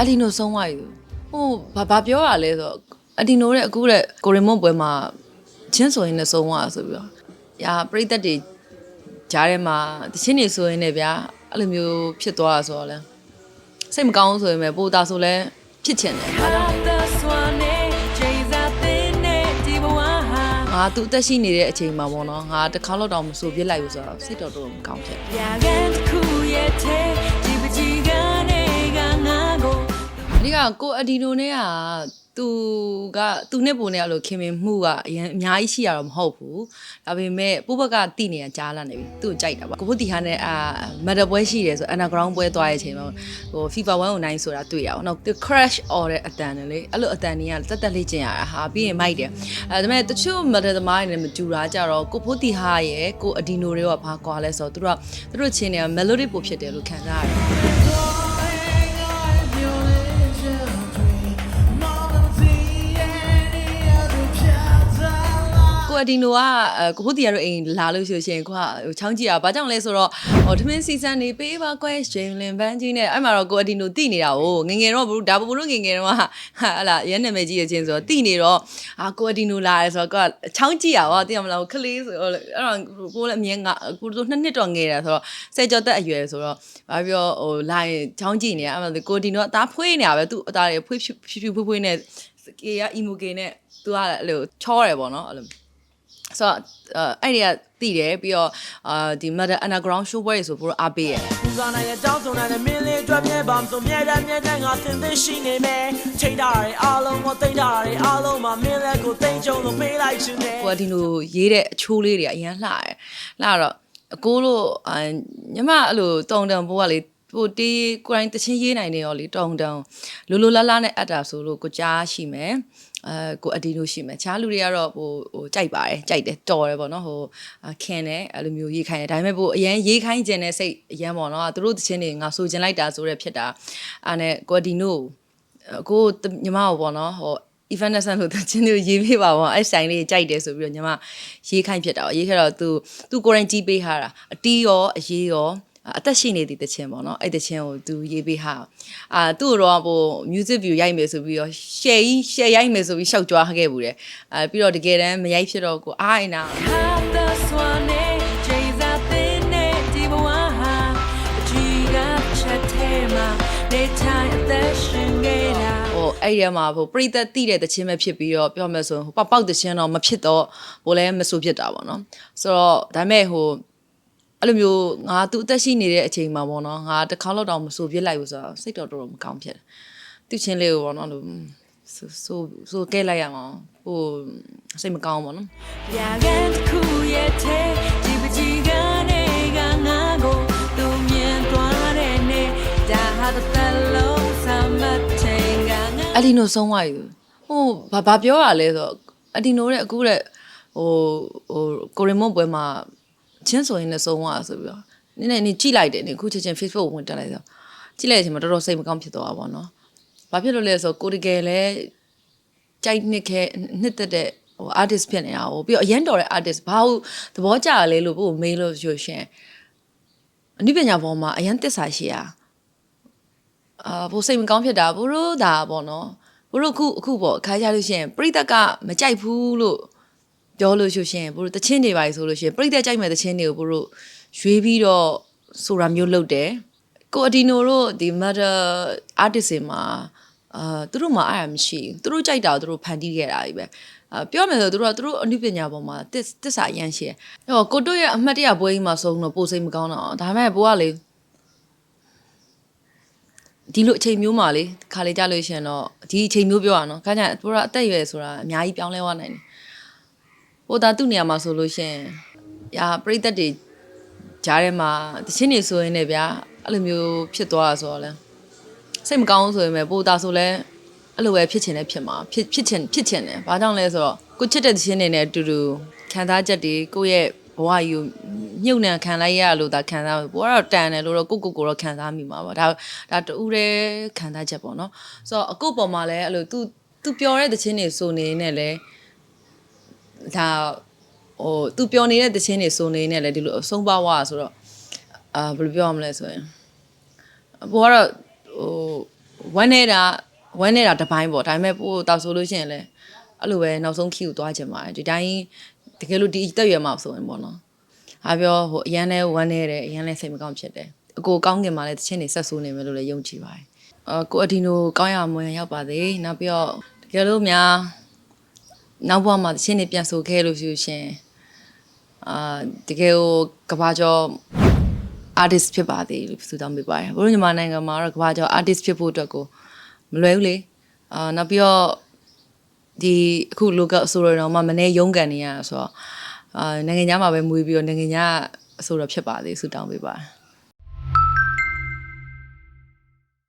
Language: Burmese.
အဒီနိုဆုံးသွားပြီဟိုဘာဘာပြောရလဲဆိုတော့အဒီနိုတဲ့အခုတဲ့ကိုရီမွန်ပွဲမှာချင်းဆိုရင်လည်းဆုံးသွားဆိုပြီးတော့ရာပရိသတ်တွေကြားထဲမှာတချင်းနေဆိုရင်လည်းဗျာအဲ့လိုမျိုးဖြစ်သွားတာဆိုတော့လဲစိတ်မကောင်းဘူးဆိုရင်ပဲပိုတာဆိုလဲဖြစ်ချင်တယ်ဘာကြောင့်လဲငါသူအသက်ရှိနေတဲ့အချိန်မှာပေါ့နော်ငါတစ်ခါတော့တောင်မဆိုပြစ်လိုက်ဘူးဆိုတော့စိတ်တော်တော်မကောင်းဖြစ်တယ် အဓိကကိုအဒီနိုနဲ့ကသူကသူနဲ့ပုံနဲ့အဲ့လိုခင်မင်မှုကအရင်အများကြီးရှိရတော့မဟုတ်ဘူးဒါပေမဲ့ပုဘကတိနေရကြားလာနေပြီသူ့ကိုကြိုက်တာပါကိုဘုတီဟာနဲ့အာမက်ဒပွဲရှိတယ်ဆို underground ပွဲသွားတဲ့အချိန်မှာဟို FIFA 109ဆိုတာတွေ့ရအောင်နော်သူ crash or တဲ့အတန်နဲ့လေအဲ့လိုအတန်တွေကတက်တက်လေးကျင်ရတာဟာပြီးရင်မိုက်တယ်အဲဒါပေမဲ့တချို့မက်ဒသမားတွေနဲ့မတူတာကြတော့ကိုဘုတီဟာရဲ့ကိုအဒီနိုတွေကဘာကွာလဲဆိုတော့သူတို့ကသူတို့ချင်းတွေက melody ပိုဖြစ်တယ်လို့ခံစားရတယ် အဒီနိုကအဲကိုဖို့တီရတို့အိမ်လာလို့ရှိရင်ကိုကဟိုချောင်းကြည့်တာဘာကြောင့်လဲဆိုတော့ဟိုထမင်းစီဇန်နေပေးပါ question လင်ပန်းကြီးနဲ့အဲ့မှာတော့ကိုအဒီနိုတိနေတာ哦ငငယ်တော့ဘူးဒါဘဘလို့ငငယ်တော့ဟာဟလာရဲနာမည်ကြီးရဲ့ချင်းဆိုတော့တိနေတော့အာကိုအဒီနိုလာရဲဆိုတော့ကိုကချောင်းကြည့်ရပါသိရမလားခလေးဆိုတော့အဲ့တော့ကိုလည်းအမြင်ကကိုတို့နှစ်နှစ်တော့ငယ်တာဆိုတော့ဆယ်ကျော်သက်အရွယ်ဆိုတော့ဘာပြောဟိုလာရင်ချောင်းကြည့်နေရအဲ့မှာကိုဒီနိုအသားဖွေးနေတာပဲသူအသားတွေဖွေးဖြူဖြူဖြူဖွေးဖွေးနဲ့ကေရအီမိုကေနဲ့သူကအဲ့လိုချောတယ်ပေါ့နော်အဲ့လို ဆိုတော့အဲ့ဒီကတည်တယ်ပြီးတော့အာဒီ Mother Underground show ပွဲတွေဆိုဘိုးအားပေးရယ်ပူဇာနိုင်ရဲ့တောင်းဆိုနိုင်တဲ့မင်းလေးအတွက်မြဲပါမဆိုမြဲတမ်းမြဲတမ်းငါသင်သိရှိနေမယ်ထိတ်တာတွေအားလုံးကိုသိမ့်တာတွေအားလုံးမှာမင်းလက်ကိုသိမ့်ကြုံလို့ပေးလိုက်ခြင်းနဲ့ကိုကဒီလိုရေးတဲ့အချိုးလေးတွေကအရန်လှတယ်လှတော့အကိုတို့အာညီမအဲ့လိုတုံတန်ဘိုးကလေဟိုတေးကိုယ်တိုင်တချင်းရေးနိုင်နေရောလေတုံတန်လိုလိုလားလားနဲ့အပ်တာဆိုလို့ကိုကြားရှိမယ် အဲကိုအဒီလိုရှိမယ်ချားလူတွေကတော့ဟိုဟိုကြိုက်ပါတယ်ကြိုက်တယ်တော်တယ်ပေါ့နော်ဟိုအာခင်တယ်အဲ့လိုမျိုးရေးခိုင်းတယ်ဒါပေမဲ့ဟိုအရန်ရေးခိုင်းခြင်းနဲ့စိတ်အရန်ပေါ့နော်သူတို့တချင်းတွေငါဆိုချင်လိုက်တာဆိုရဲဖြစ်တာအာနဲ့ကိုအဒီနိုကိုညီမကိုပေါ့နော်ဟို Evanescence လို့တချင်းတွေရေးပေးပါဘောအဲ့ဆိုင်လေးကြိုက်တယ်ဆိုပြီးတော့ညီမရေးခိုင်းဖြစ်တာပေါ့ရေးခဲ့တော့သူသူကိုယ်တိုင်ကြီးပေးထားတာအတီးရောအရေးရော အသက်ရှိနေသည့်တခြင်းပေါ့နော်အဲ့တခြင်းကိုသူရေးပေးဟာအာသူ့တော့ဟို music view ရိုက်မယ်ဆိုပြီးတော့ share ကြီး share ရိုက်မယ်ဆိုပြီးရှောက်ကြွားခဲ့ဘူးတယ်အဲပြီးတော့တကယ်တမ်းမရိုက်ဖြစ်တော့ကိုအားအိနာဟိုအဲ့ဒီမှာဟိုပရိသတ်တိတဲ့တခြင်းပဲဖြစ်ပြီးတော့ပြောမယ်ဆိုရင်ဟိုပေါက်ပေါက်တခြင်းတော့မဖြစ်တော့ဟိုလည်းမဆိုဖြစ်တာပေါ့နော်ဆိုတော့ဒါပေမဲ့ဟို အဲ့လိုမျိုးငါသူအသက်ရှိနေတဲ့အချိန်မှာပေါ့နော်ငါတစ်ခါတော့တောင်မဆိုပြစ်လိုက်ဘူးဆိုတော့စိတ်တော်တော်တော်မကောင်းဖြစ်တယ်သူချင်းလေးကိုပေါ့နော်လို့ဆိုဆိုဆိုကဲလိုက်ရမှာဟိုစိတ်မကောင်းဘူးပေါ့နော်အဒီနိုဆုံးသွားပြီဟိုဘာဘာပြောရလဲဆိုတော့အဒီနိုတဲ့အခုတဲ့ဟိုဟိုကိုရီမွန်ပွဲမှာ ချင်းဆိုရင်လည်းဆုံးသွားဆိုပြီးတော့နည်းနည်းနေကြည့်လိုက်တယ်နေခုချက်ချင်း Facebook ဝင်တက်လိုက်ဆိုကြည့်လိုက်တဲ့အချိန်မှာတော်တော်စိတ်မကောင်းဖြစ်သွားတာပေါ့နော်ဘာဖြစ်လို့လဲဆိုတော့ကိုတကယ်လဲကြိုက်နှစ်ခဲနှစ်သက်တဲ့ဟို artist ဖြစ်နေတာဟိုပြီးတော့အရန်တော်တဲ့ artist ဘာလို့သဘောကျရလဲလို့ပို့မေးလို့ပြောရှင်အနည်းပညာပေါ်မှာအရန်တစ္ဆာရှိရအာဘိုးစိတ်မကောင်းဖြစ်တာဘိုးတို့ဒါပေါ့နော်ဘိုးတို့အခုအခုပေါ့ခါကြလို့ရှိရင်ပြိတက်ကမကြိုက်ဘူးလို့ ပြောလို့ရှိရင်ဘိုးတို့တချင်းတွေပါဆိုလို့ရှိရင်ပြိတက်ကြိုက်မဲ့တချင်းတွေကိုဘိုးတို့ရွေးပြီးတော့ဆိုတာမျိုးလုပ်တယ်ကိုအဒီနိုတို့ဒီ mother artist တွေမှာအာသူတို့မှာအားရမရှိဘူးသူတို့ကြိုက်တာကိုသူတို့ဖန်တီးခဲ့တာကြီးပဲအာပြောမယ်ဆိုသူတို့ကသူတို့အနုပညာပေါ်မှာတစ်တစ်စာအရန်ရှိတယ်။ဟောကိုတို့ရဲ့အမှတ်တရပွဲကြီးမှာဆုံးတော့ပိုစိတ်မကောင်းတော့ဒါပေမဲ့ဘိုးကလေဒီလိုအချိန်မျိုးမှာလေခါလေကြလို့ရှရင်တော့ဒီအချိန်မျိုးပြောရအောင်ခါကျဘိုးကအသက်အရွယ်ဆိုတာအများကြီးပြောင်းလဲသွားနိုင်တယ်။ ဟိုဒါသူ့နေရာမှာဆိုလို့ရှရင်ရာပြိသက်တွေကြားထဲမှာတချင်းနေဆိုရင်လည်းဗျာအဲ့လိုမျိုးဖြစ်သွားတာဆိုတော့လဲစိတ်မကောင်းဘူးဆိုရင်ပဲပိုတာဆိုလဲအဲ့လိုပဲဖြစ်ချင်တယ်ဖြစ်မှာဖြစ်ဖြစ်ချင်ဖြစ်ချင်တယ်။ဘာကြောင့်လဲဆိုတော့ကိုချစ်တဲ့တချင်းတွေနဲ့အတူတူခံစားချက်တွေကိုယ့်ရဲ့ဘဝယူမြုပ်နှံခံလိုက်ရလို့ဒါခံစားဘဝတော့တန်တယ်လို့တော့ကိုကိုကိုတော့ခံစားမိမှာပါဒါဒါတူးတဲ့ခံစားချက်ပေါ့နော်ဆိုတော့အခုပေါ်မှာလည်းအဲ့လို तू तू ပြောတဲ့တခြင်းတွေဆိုနေနေလဲ ဒါဟို तू ပြောနေတဲ့တခြင်းတွေဆိုနေနေလဲဒီလိုအဆုံးပါဝါဆိုတော့အာဘယ်လိုပြောရမလဲဆိုရင်ဘဝတော့ဟိုဝမ်းနေတာဝမ်းနေတာတစ်ပိုင်းပေါ့ဒါပေမဲ့ပို့တောက်ဆိုလို့ရှိရင်လည်းအဲ့လိုပဲနောက်ဆုံးခီကိုသွားချင်ပါတယ်ဒီတိုင်းတကယ်လို့ဒီတက်ရွယ်မှာဆိုရင်ပေါ့နော်ဟာပြောဟိုအရန်လဲဝမ်းနေတယ်အရန်လဲစိတ်မကောင်းဖြစ်တယ်အကိုကောင်းကင်မှာလည်းတချင်းနေဆက်ဆိုးနေမယ်လို့လည်းယုံကြည်ပါတယ်အကိုအဒီနိုကောင်းရမွေရောက်ပါသေးနောက်ပြီးတော့တကယ်လို့များ နောက်ဘဝမှာတချင်းနေပြန်ဆိုခဲ့လို့ရှိရှင်အာတကယ်ကိုကဘာကျော် artist ဖြစ်ပါသေးလို့ဆုတောင်းပေးပါတယ်ဘိုးတို့ညီမနိုင်ငံမှာတော့ကဘာကျော် artist ဖြစ်ဖို့အတွက်ကိုမလွယ်ဘူးလေအာနောက်ပြီးတော့ဒီအခု local အဆိုတော်မှမနေရုန်းကန်နေရဆိုတော့အာနိုင်ငံခြားမှာပဲမွေးပြီးတော့နိုင်ငံခြားအဆိုတော်ဖြစ်ပါသေးဆုတောင်းပေးပါတယ်